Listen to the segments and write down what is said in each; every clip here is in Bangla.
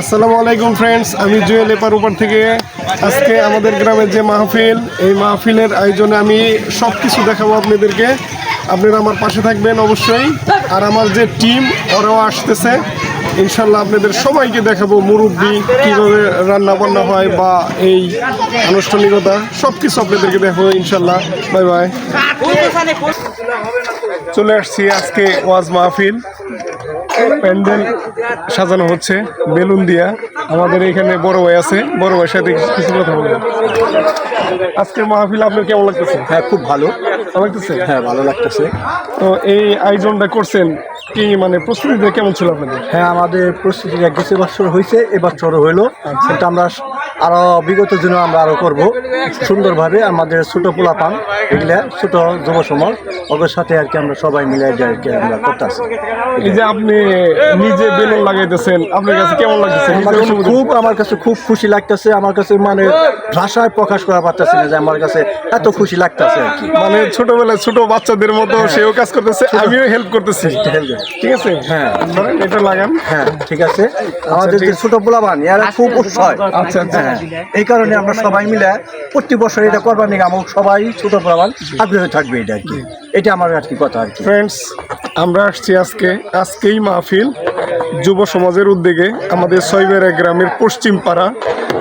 আসসালামু আলাইকুম ফ্রেন্ডস আমি জুয়েল এপার থেকে। আজকে আমাদের গ্রামের যে মাহফিল, এই মাহফিলের আয়োজনে আমি সব কিছু দেখাবো আপনাদেরকে। আপনারা আমার পাশে থাকবেন অবশ্যই। আর আমার যে টিম ওরাও আসতেছে। ইনশাল্লাহ আপনাদের সবাইকে দেখাবো মুরব্বি কীভাবে রান্না বান্না হয় বা এই আনুষ্ঠানিকতা। সব কিছু আপনাদেরকে দেখাবো ইনশাল্লাহ। Bye bye. চলে আসছি আজকে ওয়াজ মাহফিল। প্যান্ডেল সাজানো হচ্ছে বেলুন দিয়া। আমাদের এখানে বড় ভাই আছে বড় ভাইয়ের সাথে কিছু কথা বলব। আজকের মাহফিল আপনার কেমন লাগতেছে? হ্যাঁ খুব ভালো। লাগতেছে? হ্যাঁ ভালো লাগতেছে। তো এই আয়োজনটা করছেন কি মানে প্রস্তুতিটা কেমন ছিল আপনাদের? হ্যাঁ আমাদের প্রস্তুতি এক বছর হয়েছে এবার এবছরও হইল। সেটা আমরা আরও বিগত দিনে আমরা আরও করব। সুন্দরভাবে আমাদের ছোট পোলা পান এগুলা ছোট যুব সমাজ ওদের সাথে আর কি আমরা সবাই মিলে যে আর কি আমরা করতেছি। এই যে আপনি নিজে বেলুন লাগাইতেছেন আপনার কাছে কেমন লাগতেছে? খুব আমার কাছে খুব খুশি লাগতেছে আমার কাছে মানে ভাষায় প্রকাশ করা পারতেছি না যে আমার কাছে এত খুশি লাগতেছে আর কি। মানে ছোটবেলায় ছোট বাচ্চাদের মতো সেও কাজ করতেছে আমিও হেল্প করতেছি। ঠিক আছে? হ্যাঁ। ধরেন এটা লাগান। হ্যাঁ ঠিক আছে। আমাদের যে ছোট পোলাবান এরা খুব উৎসাহ। আচ্ছা, আচ্ছা। হ্যাঁ এই কারণে আমরা সবাই মিলে প্রতি বছর এটা করবার নিয়ে আমার সবাই ছোট পোলাবান আগ্রহ থাকবে এটা আর কি। এটা আমার আর কি কথা আর কি। ফ্রেন্ডস আমরা আসছি আজকে আজকেই মাহফিল যুব সমাজের উদ্যোগে আমাদের ছয়বেড়া গ্রামের পশ্চিম পাড়া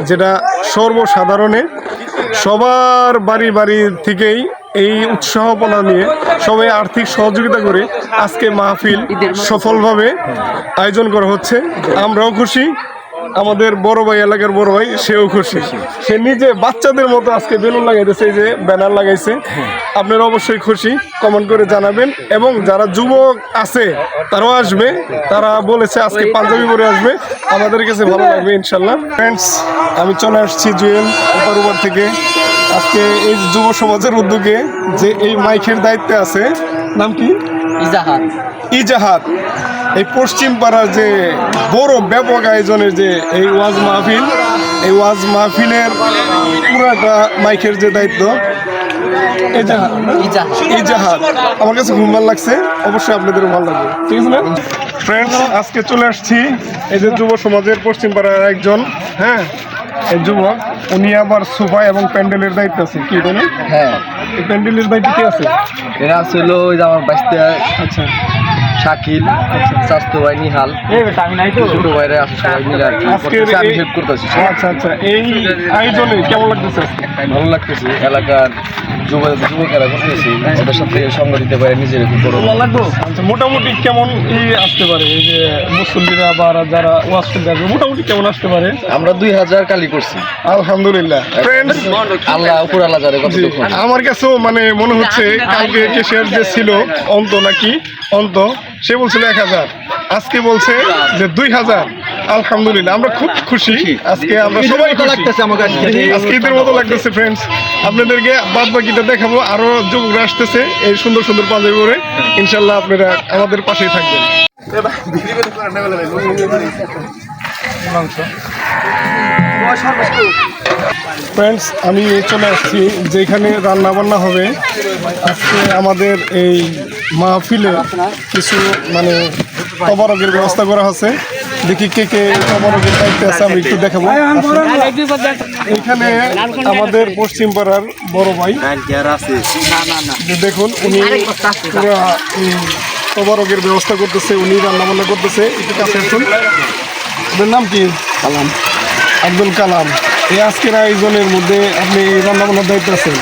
যেটা সর্বসাধারণে সবার বাড়ি বাড়ি থেকেই এই উৎসাহপনা নিয়ে সবাই আর্থিক সহযোগিতা করে আজকে মাহফিল সফলভাবে আয়োজন করা হচ্ছে। আমরাও খুশি আমাদের বড় ভাই এলাকার বড় ভাই সেও খুশি। সে নিজে বাচ্চাদের মতো আজকে বেলুন লাগাইতেছে যে ব্যানার লাগাইছে। আপনারা অবশ্যই খুশি কমেন্ট করে জানাবেন। এবং যারা যুবক আছে তারাও আসবে। তারা বলেছে আজকে পাঞ্জাবি পরে আসবে। আমাদের কাছে ভালো লাগবে ইনশাল্লাহ। ফ্রেন্ডস আমি চলে আসছি জুয়েল উপার উপার থেকে। আজকে এই যুব সমাজের উদ্যোগে যে এই মাইকের দায়িত্বে আছে নাম কি? ইজাহার। ইজাহাদ এই পশ্চিম পাড়ার যে বড় ব্যাপক আয়োজনের যে এই ওয়াজ মাহফিল এই ওয়াজ মাহফিলের পুরাটা মাইকের যে দায়িত্ব ইজাহাদ আমার কাছে খুব ভালো লাগছে অবশ্যই আপনাদেরও ভালো লাগবে। ঠিক আছে না? ফ্রেন্ডস আজকে চলে আসছি এই যে যুব সমাজের পশ্চিম পাড়ার একজন হ্যাঁ? এই যুবক উনি আবার সোফা এবং প্যান্ডেলের দায়িত্ব আছে। কি তাই না? হ্যাঁ। প্যান্ডেলের দায়িত্ব কি আছে? এরা যে আমার বাইশটা আচ্ছা। শাকিল স্বাস্থ্য ভাই নিহাল ছোট ভাইরা আছে সবাই মিলে আর কি। আমি হেল্প করতেছি আচ্ছা আচ্ছা এই আয়োজনে কেমন লাগতেছে ভালো লাগতেছে এলাকার যুব যুবকেরা করতেছি ওদের সাথে সঙ্গ দিতে পারে নিজের খুব বড় আচ্ছা মোটামুটি কেমন আসতে পারে? এই যে মুসল্লিরা বা যারা ওয়াজ করতে আসবে মোটামুটি কেমন আসতে পারে? আমরা দুই হাজার কালি করছি। আলহামদুলিল্লাহ। ফ্রেন্ডস আল্লাহ উপর আল্লাহ যারে আমার কাছেও মানে মনে হচ্ছে কালকে কেশিয়ার যে ছিল অন্ত নাকি? অন্ত। সে বলছিল এক হাজার। আজকে বলছে যে দুই হাজার। আলহামদুলিল্লাহ আমরা খুব খুশি। আজকে আমরা সবাই। লাগতেছে আজকে। ঈদের মতো লাগতেছে। ফ্রেন্ডস আপনাদেরকে বাদ বাকিটা দেখাবো। আরও যুবকরা আসতেছে এই সুন্দর সুন্দর পাঞ্জাবি করে ইনশাল্লাহ আপনারা আমাদের পাশেই থাকবেন। ফ্রেন্ডস আমি চলে আসছি যেখানে রান্না বান্না হবে। আজকে আমাদের এই মাহফিলে কিছু মানে তবরকের ব্যবস্থা করা আছে দেখি কে কে তবরকের দায়িত্বে আছে আমি একটু দেখাবো। এখানে আমাদের পশ্চিম পাড়ার বড় ভাই। দেখুন উনি পুরা তবরকের ব্যবস্থা করতেছে উনি রান্না বান্না করতেছে। একটু কাছে আসুন। ওদের নাম কি? কালাম। আব্দুল কালাম। এই আজকের আয়োজনের মধ্যে আপনি রান্না বান্নার দায়িত্ব আছেন?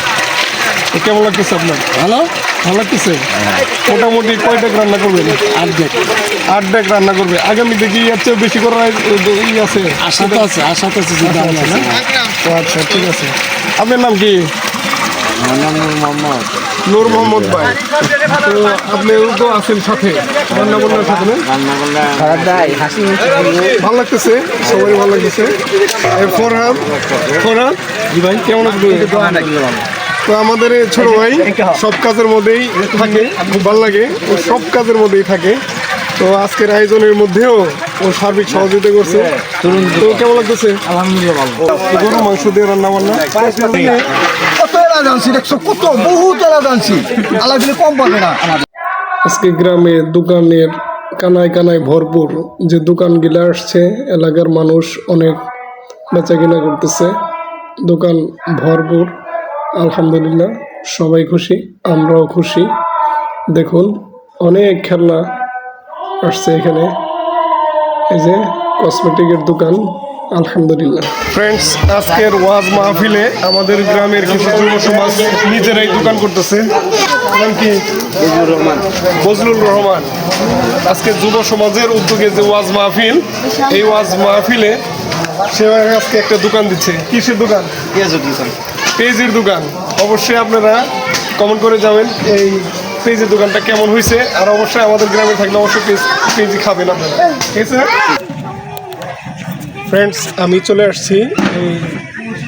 কেমন লাগতেছে আপনার? ভালো? ভালো লাগতেছে? মোটামুটি কয়টা রান্না করবেন? আট ডেক আট ডেক রান্না করবে। আগামীতে কি এর চেয়ে বেশি করার ই আছে। আশা তো আছে আশা তো আছে তো আচ্ছা ঠিক আছে। আপনার নাম কি? নূর মোহাম্মদ ভাই। তো আপনি তো আছেন সাথে। রান্না বান্নার সাথে ভালো লাগতেছে? সবাই ভালো লাগতেছে। ফরহাদ ফরহাদ? জি ভাই কেমন আছেন? তো আমাদের এই ছোট ভাই সব কাজের মধ্যেই থাকে খুব ভালো লাগে। ও সব কাজের মধ্যেই থাকে। তো আজকের আয়োজনের মধ্যেও ও সার্বিক সহযোগিতা করছে। তো কেমন লাগতেছে? আলহামদুলিল্লাহ মাংস দিয়ে রান্না বান্না? কত এলা জানছি? দেখছ কত বহুত এলা জানছি। আল্লাহ দিলে কম পাবে না। আজকে গ্রামে দোকানের কানায় কানায় ভরপুর যে দোকানগুলো আসছে এলাকার মানুষ অনেক বেচা কিনা করতেছে। দোকান ভরপুর। আলহামদুলিল্লাহ সবাই খুশি আমরাও খুশি। দেখুন অনেক খেলনা আসছে এখানে। এই যে কসমেটিকের দোকান আলহামদুলিল্লাহ। ফ্রেন্ডস আজকের ওয়াজ মাহফিলে আমাদের গ্রামের কিছু যুব সমাজ নিজেরাই দোকান করতেছে। নাম কি? বজলুর রহমান। আজকে যুব সমাজের উদ্যোগে যে ওয়াজ মাহফিল এই ওয়াজ মাহফিলে সে আজকে একটা দোকান দিচ্ছে। কিসের দোকান। পেজের দোকান। অবশ্যই আপনারা কমেন্ট করে যাবেন এই পেজের দোকানটা কেমন হয়েছে। আর অবশ্যই আমাদের গ্রামে থাকলে অবশ্যই পেজ পেজই খাবেন আপনারা। ঠিক আছে? ফ্রেন্ডস আমি চলে আসছি এই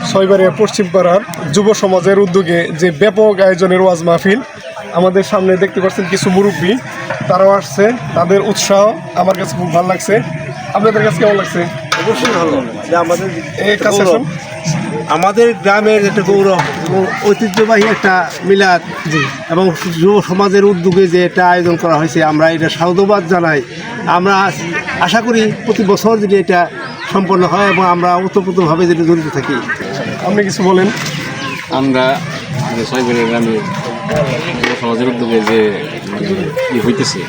ছয়বাড়িয়া পশ্চিম পাড়ার যুব সমাজের উদ্যোগে যে ব্যাপক আয়োজনের ওয়াজ মাহফিল। আমাদের সামনে দেখতে পাচ্ছেন কিছু মুরব্বী। তারাও আসছে তাদের উৎসাহ আমার কাছে খুব ভালো লাগছে। আপনাদের কাছে কেমন লাগছে? অবশ্যই ভালো। আমাদের এই কাছে। আমাদের গ্রামের একটা গৌরব এবং ঐতিহ্যবাহী একটা মিলাদ এবং যুব সমাজের উদ্যোগে যে এটা আয়োজন করা হয়েছে আমরা এটা সাধুবাদ জানাই। আমরা আশা করি প্রতি বছর যদি এটা সম্পন্ন হয় এবং আমরা ওতপ্রোতভাবে যদি জড়িত থাকি। আপনি কিছু বলেন? আমরা যে ছয়বেড়িয়া গ্রামে সমাজের উদ্যোগে যে ই হইতেছে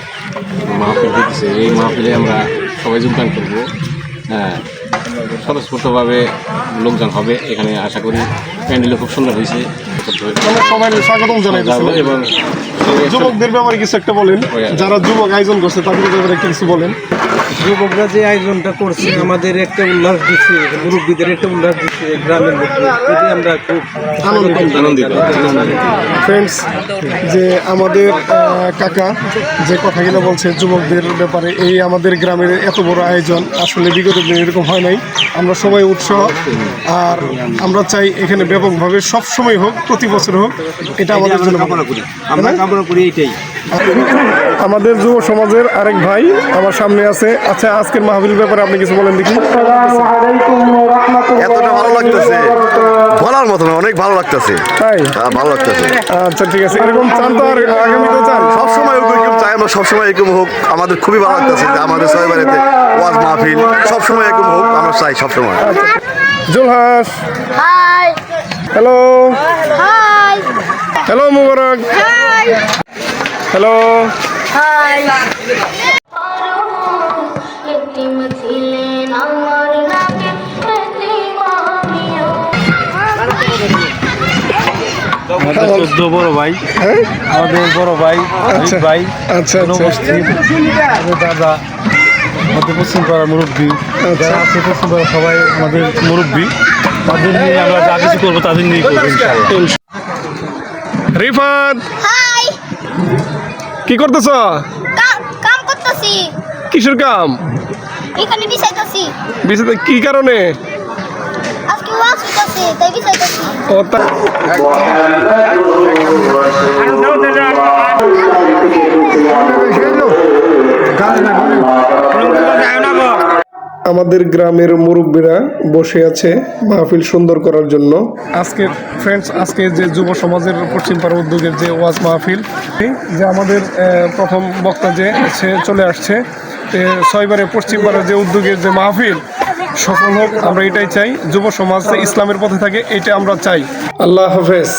মাহফিল হইতেছে এই মাহফিলে আমরা সবাই যোগদান করব। হ্যাঁ। স্বতঃস্ফূর্তভাবে লোকজন হবে এখানে আশা করি। প্যান্ডেলও খুব সুন্দর হয়েছে। আমরা সবাই স্বাগতম জানাইতেছি। এবং যুবকদের ব্যাপারে কিছু একটা বলেন। যারা যুবক আয়োজন করছে তাদের ব্যাপারে একটু কিছু বলেন। যুবকরা যে আয়োজনটা করছে আমাদের একটা উল্লাস দিচ্ছে মুরব্বীদের একটা উল্লাস দিচ্ছে গ্রামের মধ্যে। এটি আমরা খুব আনন্দিত। আনন্দিত ফ্রেন্ডস যে আমাদের কাকা যে কথাগুলো বলছে যুবকদের ব্যাপারে এই আমাদের গ্রামের এত বড় আয়োজন আসলে বিগত দিনে এরকম হয় নাই। আমরা সবাই উৎসাহ আর আমরা চাই এখানে ব্যাপকভাবে সবসময় হোক প্রতি বছর হোক এটা আমাদের জন্য কামনা করি। আমরা কামনা করি এইটাই। আমাদের যুব সমাজের আরেক ভাই আমার সামনে আছে। আচ্ছা আজকের মাহবিল ব্যাপারে আপনি কিছু বলেন দেখি। এতটা ভালো লাগতেছে। বলার মতো না অনেক ভালো লাগতেছে। তাই? হ্যাঁ, ভালো লাগতেছে। আচ্ছা ঠিক আছে। এরকম চান তো আর আগামীতেও চান? সবসময় এরকম এরকম চাই আমরা সবসময় এরকম হোক। আমাদের খুবই ভালো লাগতেছে যে আমাদের সবাই বাড়িতে ওয়াজ মাহফিল সবসময় এরকম হোক আমরা চাই সবসময়। Julhas. Hi hello hi hello Mubarak hi hello আমাদের চোদ্দ বড় ভাই হ্যাঁ? আমাদের বড় ভাই আচ্ছা। ভাই আচ্ছা আচ্ছা। দাদা আমাদের পশ্চিম পাড়ার মুরব্বী। যারা আছে পশ্চিম পাড়ার সবাই আমাদের মুরব্বী। তাদের নিয়ে আমরা যা কিছু করব তাদের নিয়ে করব রিফাত! কি করতেছ? কাম করতেছি। কিসের কাম? এখানে বিছাইতেছি। বিছাইতে কি কারণে? আজকে ওয়াজ হইতাছে তাই বিছাইতেছি। ও তা- আমাদের গ্রামের মুরব্বীরা বসে আছে মাহফিল সুন্দর করার জন্য। আজকে ফ্রেন্ডস আজকে যে যুব সমাজের পশ্চিম পাড়া উদ্যোগের যে ওয়াজ মাহফিল যে আমাদের প্রথম বক্তা যে সে চলে আসছে ছয়বারে পশ্চিম পাড়ার যে উদ্যোগের যে মাহফিল সফল হোক আমরা এটাই চাই। যুব সমাজ ইসলামের পথে থাকে এটা আমরা চাই। আল্লাহ হাফেজ।